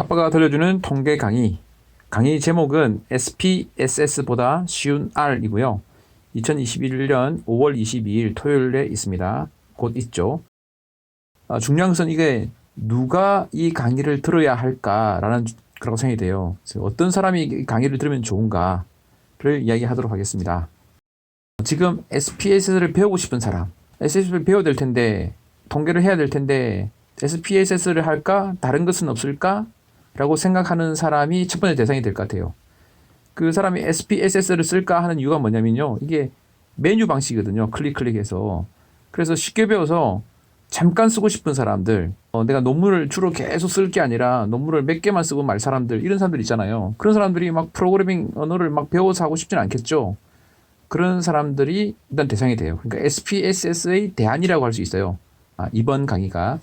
아빠가 들려주는 통계 강의. 강의 제목은 SPSS보다 쉬운 R이고요. 2021년 5월 22일 토요일에 있습니다. 곧 있죠. 아, 중요한 것은 이게 누가 이 강의를 들어야 할까라는 그런 생각이 돼요. 어떤 사람이 이 강의를 들으면 좋은가를 이야기하도록 하겠습니다. 지금 SPSS를 배우고 싶은 사람, SPSS를 배워야 될 텐데 통계를 해야 될 텐데 SPSS를 할까? 다른 것은 없을까? 라고 생각하는 사람이 첫 번째 대상이 될 것 같아요. 그 사람이 SPSS를 쓸까 하는 이유가 뭐냐면요. 이게 메뉴 방식이거든요. 클릭 클릭해서. 그래서 쉽게 배워서 잠깐 쓰고 싶은 사람들, 어, 내가 논문을 주로 계속 쓸 게 아니라 논문을 몇 개만 쓰고 말 사람들, 이런 사람들 있잖아요. 그런 사람들이 막 프로그래밍 언어를 막 배워서 하고 싶진 않겠죠. 그런 사람들이 일단 대상이 돼요. 그러니까 SPSS의 대안이라고 할 수 있어요. 아, 이번 강의가.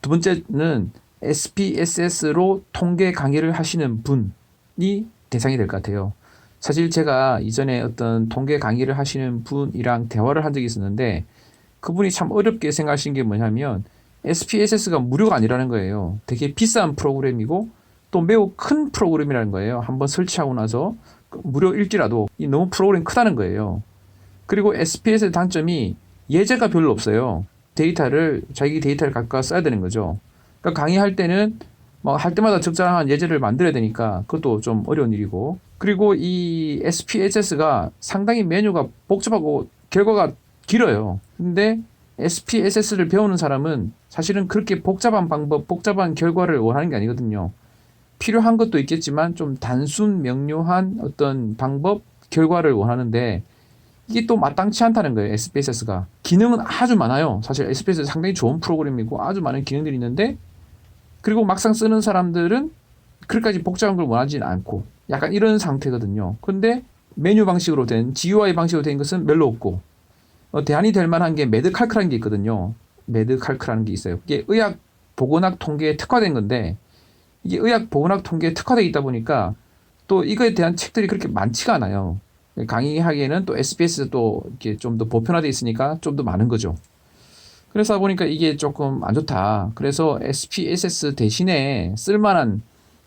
두 번째는 SPSS로 통계 강의를 하시는 분이 대상이 될 것 같아요. 사실 제가 이전에 어떤 통계 강의를 하시는 분이랑 대화를 한 적이 있었는데 그분이 참 어렵게 생각하신 게 뭐냐면 SPSS가 무료가 아니라는 거예요. 되게 비싼 프로그램이고 또 매우 큰 프로그램이라는 거예요. 한번 설치하고 나서 무료일지라도 이 너무 프로그램이 크다는 거예요. 그리고 SPS의 단점이 예제가 별로 없어요. 데이터를 자기 데이터를 갖고 써야 되는 거죠. 그러니까 강의할 때는 뭐 할 때마다 적절한 예제를 만들어야 되니까 그것도 좀 어려운 일이고 그리고 이 SPSS가 상당히 메뉴가 복잡하고 결과가 길어요. 근데 SPSS를 배우는 사람은 사실은 그렇게 복잡한 방법, 복잡한 결과를 원하는 게 아니거든요. 필요한 것도 있겠지만 좀 단순 명료한 어떤 방법, 결과를 원하는데 이게 또 마땅치 않다는 거예요. SPSS가. 기능은 아주 많아요. 사실 SPSS 상당히 좋은 프로그램이고 아주 많은 기능들이 있는데 그리고 막상 쓰는 사람들은 그렇게까지 복잡한 걸 원하지는 않고 약간 이런 상태거든요. 근데 메뉴 방식으로 된 GUI 방식으로 된 것은 별로 없고 어, 대안이 될 만한 게 매드칼크라는 게 있거든요. 매드칼크라는 게 있어요. 이게 의학 보건학 통계에 특화된 건데 이게 의학 보건학 통계에 특화되어 있다 보니까 또 이거에 대한 책들이 그렇게 많지가 않아요. 강의하기에는 또 SBS 도 이렇게 좀 더 보편화되어 있으니까 좀 더 많은 거죠. 그래서 보니까 이게 조금 안 좋다. 그래서 SPSS 대신에 쓸만한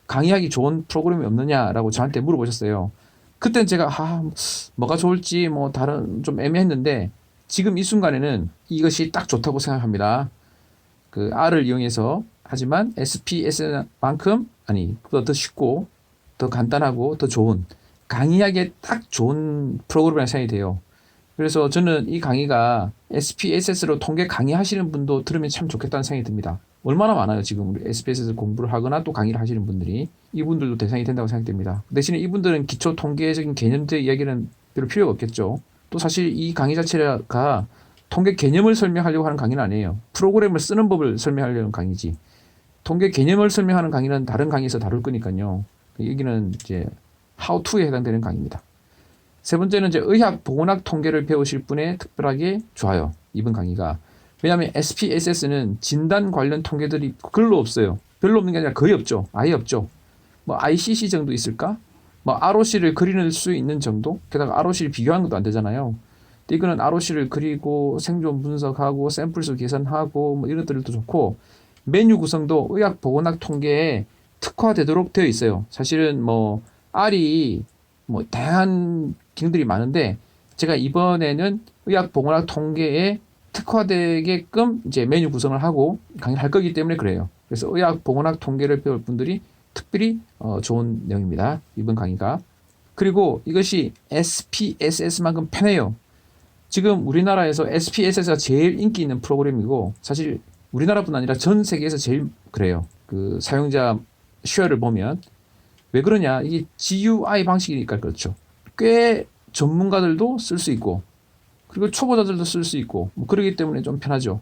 강의하기 좋은 프로그램이 없느냐라고 저한테 물어보셨어요. 그땐 제가 아, 뭐가 좋을지 뭐 다른 좀 애매했는데 지금 이 순간에는 이것이 딱 좋다고 생각합니다. 그 R을 이용해서 하지만 SPS만큼 아니 더 쉽고 더 간단하고 더 좋은 강의하기에 딱 좋은 프로그램이라고 생각이 돼요. 그래서 저는 이 강의가 SPSS로 통계 강의하시는 분도 들으면 참 좋겠다는 생각이 듭니다. 얼마나 많아요, 지금 우리 SPSS 공부를 하거나 또 강의를 하시는 분들이. 이분들도 대상이 된다고 생각됩니다. 대신에 이분들은 기초 통계적인 개념들 이야기는 별로 필요가 없겠죠. 또 사실 이 강의 자체가 통계 개념을 설명하려고 하는 강의는 아니에요. 프로그램을 쓰는 법을 설명하려는 강의지. 통계 개념을 설명하는 강의는 다른 강의에서 다룰 거니까요. 여기는 이제 how to에 해당되는 강의입니다. 세 번째는 이제 의학 보건학 통계를 배우실 분에 특별하게 좋아요. 이번 강의가. 왜냐하면 SPSS는 진단 관련 통계들이 별로 없어요. 별로 없는 게 아니라 거의 없죠. 아예 없죠. 뭐 ICC 정도 있을까? 뭐 ROC를 그리는 수 있는 정도? 게다가 ROC를 비교하는 것도 안 되잖아요. 이거는 ROC를 그리고 생존 분석하고 샘플 수 계산하고 뭐 이런 것들도 좋고 메뉴 구성도 의학 보건학 통계에 특화되도록 되어 있어요. 사실은 뭐 R이 뭐 다양한 기능들이 많은데 제가 이번에는 의학 보건학 통계에 특화되게끔 이제 메뉴 구성을 하고 강의를 할 거기 때문에 그래요. 그래서 의학 보건학 통계를 배울 분들이 특별히 어, 좋은 내용입니다. 이번 강의가. 그리고 이것이 SPSS만큼 편해요. 지금 우리나라에서 SPSS가 제일 인기 있는 프로그램이고 사실 우리나라뿐 아니라 전 세계에서 제일 그래요. 그 사용자 쉐어를 보면 왜 그러냐? 이게 GUI 방식이니까 그렇죠. 꽤 전문가들도 쓸 수 있고 그리고 초보자들도 쓸 수 있고 뭐 그러기 때문에 좀 편하죠.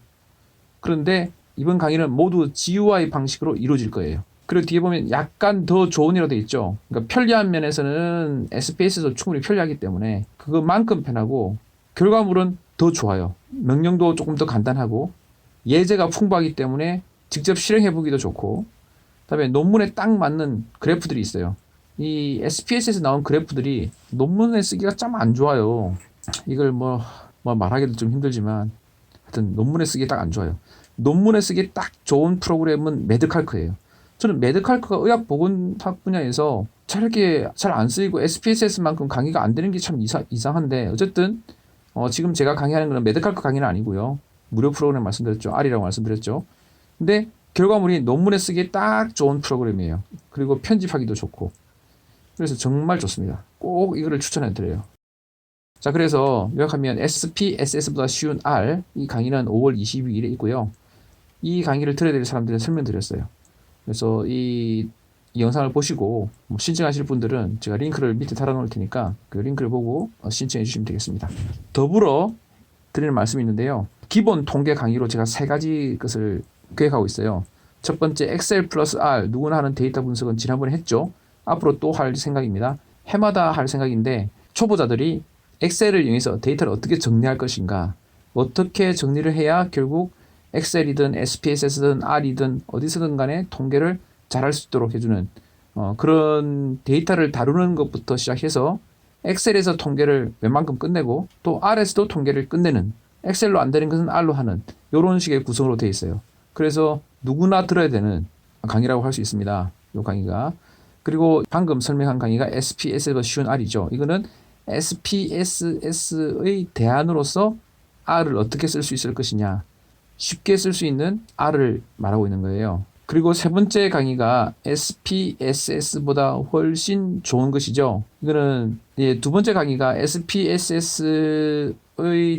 그런데 이번 강의는 모두 GUI 방식으로 이루어질 거예요. 그리고 뒤에 보면 약간 더 좋은 이라고 되어 있죠. 그러니까 편리한 면에서는 SPS도 충분히 편리하기 때문에 그것만큼 편하고 결과물은 더 좋아요. 명령도 조금 더 간단하고 예제가 풍부하기 때문에 직접 실행해 보기도 좋고 그다음에 논문에 딱 맞는 그래프들이 있어요. 이 SPS에서 나온 그래프들이 논문에 쓰기가 참 안 좋아요. 이걸 뭐, 뭐 말하기도 좀 힘들지만 하여튼 논문에 쓰기 딱 안 좋아요. 논문에 쓰기 딱 좋은 프로그램은 매드칼크예요. 저는 메드칼크가 의학 보건학 분야에서 잘게 잘 안 쓰이고 SPSS만큼 강의가 안 되는 게 참 이상한데 어쨌든 어, 지금 제가 강의하는 거는 메드칼크 강의는 아니고요. 무료 프로그램 말씀드렸죠. R이라고 말씀드렸죠. 근데 결과물이 논문에 쓰기에 딱 좋은 프로그램이에요. 그리고 편집하기도 좋고. 그래서 정말 좋습니다. 꼭 이거를 추천해 드려요. 자, 그래서 요약하면 SPSS보다 쉬운 R 이 강의는 5월 22일에 있고요. 이 강의를 들어야 될 사람들은 설명드렸어요. 그래서 이, 이 영상을 보시고 뭐 신청하실 분들은 제가 링크를 밑에 달아놓을 테니까 그 링크를 보고 어, 신청해 주시면 되겠습니다. 더불어 드리는 말씀이 있는데요. 기본 통계 강의로 제가 세 가지 것을 계획하고 있어요. 첫 번째 엑셀 플러스 R 누구나 하는 데이터 분석은 지난번에 했죠. 앞으로 또 할 생각입니다. 해마다 할 생각인데 초보자들이 엑셀을 이용해서 데이터를 어떻게 정리할 것인가 어떻게 정리를 해야 결국 엑셀이든 SPSS든 R이든 어디서든 간에 통계를 잘할 수 있도록 해주는 어, 그런 데이터를 다루는 것부터 시작해서 엑셀에서 통계를 웬만큼 끝내고 또 R에서도 통계를 끝내는 엑셀로 안 되는 것은 R로 하는 이런 식의 구성으로 되어 있어요. 그래서 누구나 들어야 되는 강의라고 할 수 있습니다. 이 강의가. 그리고 방금 설명한 강의가 SPS에서 쉬운 R이죠. 이거는 SPSS의 대안으로서 R을 어떻게 쓸 수 있을 것이냐. 쉽게 쓸 수 있는 R을 말하고 있는 거예요. 그리고 세 번째 강의가 SPSS보다 훨씬 좋은 것이죠. 이거는 예, 두 번째 강의가 SPSS의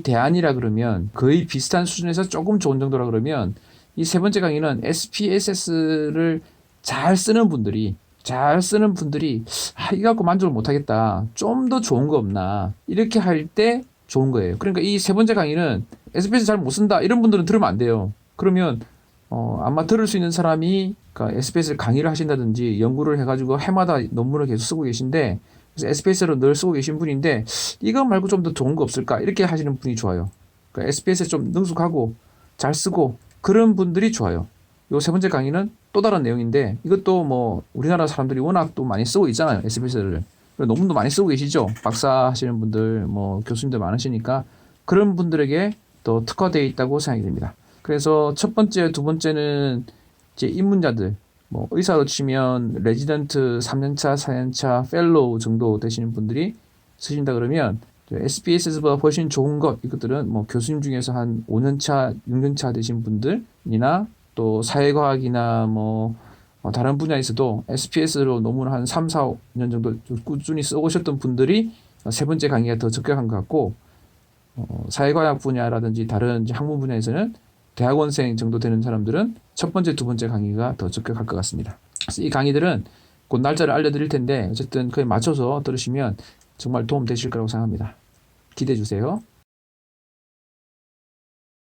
대안이라 그러면 거의 비슷한 수준에서 조금 좋은 정도라 그러면 이 세 번째 강의는 SPSS를 잘 쓰는 분들이 잘 쓰는 분들이 아, 이거 갖고 만족을 못하겠다. 좀 더 좋은 거 없나. 이렇게 할 때 좋은 거예요. 그러니까 이 세 번째 강의는 SBS 잘 못 쓴다. 이런 분들은 들으면 안 돼요. 그러면 어, 아마 들을 수 있는 사람이 그러니까 SPS를 강의를 하신다든지 연구를 해가지고 해마다 논문을 계속 쓰고 계신데 그래서 SPS를 늘 쓰고 계신 분인데 이거 말고 좀 더 좋은 거 없을까 이렇게 하시는 분이 좋아요. 그러니까 SPS에 좀 능숙하고 잘 쓰고 그런 분들이 좋아요. 요 세 번째 강의는 또 다른 내용인데 이것도 뭐 우리나라 사람들이 워낙 또 많이 쓰고 있잖아요. SPS를. 논문도 많이 쓰고 계시죠. 박사 하시는 분들, 뭐 교수님들 많으시니까 그런 분들에게 또 특화되어 있다고 생각이 됩니다. 그래서 첫 번째, 두 번째는 이제 입문자들, 뭐 의사로 치면 레지던트 3년차, 4년차, 펠로우 정도 되시는 분들이 쓰신다 그러면 SPSS보다 훨씬 좋은 것 이것들은 뭐 교수님 중에서 한 5년차, 6년차 되신 분들이나 또 사회과학이나 뭐 어, 다른 분야에서도 SPS로 논문 한 3, 4, 5년 정도 꾸준히 써오셨던 분들이 세 번째 강의가 더 적격한 것 같고 어, 사회과학 분야라든지 다른 학문 분야에서는 대학원생 정도 되는 사람들은 첫 번째, 두 번째 강의가 더 적격할 것 같습니다. 그래서 이 강의들은 곧 날짜를 알려드릴 텐데 어쨌든 그에 맞춰서 들으시면 정말 도움 되실 거라고 생각합니다. 기대해 주세요.